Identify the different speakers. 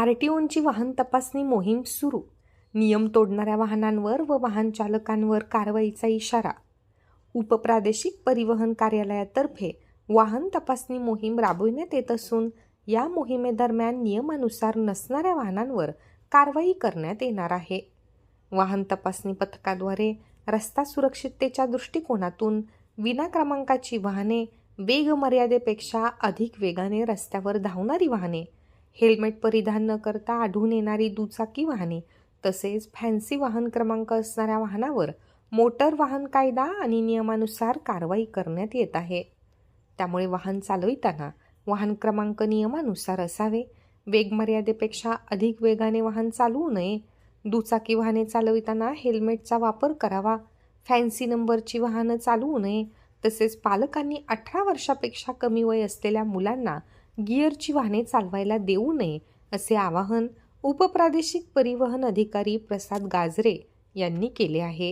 Speaker 1: R T ओंची वाहन तपासणी मोहीम सुरू. नियम तोडणाऱ्या वाहनांवर व वाहन चालकांवर कारवाईचा इशारा. उपप्रादेशिक परिवहन कार्यालयातर्फे वाहन तपासणी मोहीम राबविण्यात येत असून या मोहिमेदरम्यान नियमानुसार नसणाऱ्या वाहनांवर कारवाई करण्यात येणार आहे. वाहन तपासणी पथकाद्वारे रस्ता सुरक्षिततेच्या दृष्टिकोनातून विना क्रमांकाची वाहने वेग मर्यादेपेक्षा अधिक वेगाने रस्त्यावर धावणारी वाहने हेल्मेट परिधान न करता आढळून येणारी दुचाकी वाहने तसेच फॅन्सी वाहन क्रमांक असणाऱ्या वाहनावर मोटर वाहन कायदा आणि नियमानुसार कारवाई करण्यात येत आहे. त्यामुळे वाहन चालविताना वाहन क्रमांक नियमानुसार असावे. वेगमर्यादेपेक्षा अधिक वेगाने वाहन चालवू नये. दुचाकी वाहने चालविताना हेल्मेटचा वापर करावा. फॅन्सी नंबरची वाहनं चालवू नये. तसेच पालकांनी अठरा वर्षापेक्षा कमी वय असलेल्या मुलांना गिअरची वाहने चालवायला देऊ नये असे आवाहन उपप्रादेशिक परिवहन अधिकारी प्रसाद गाजरे यांनी केले आहे.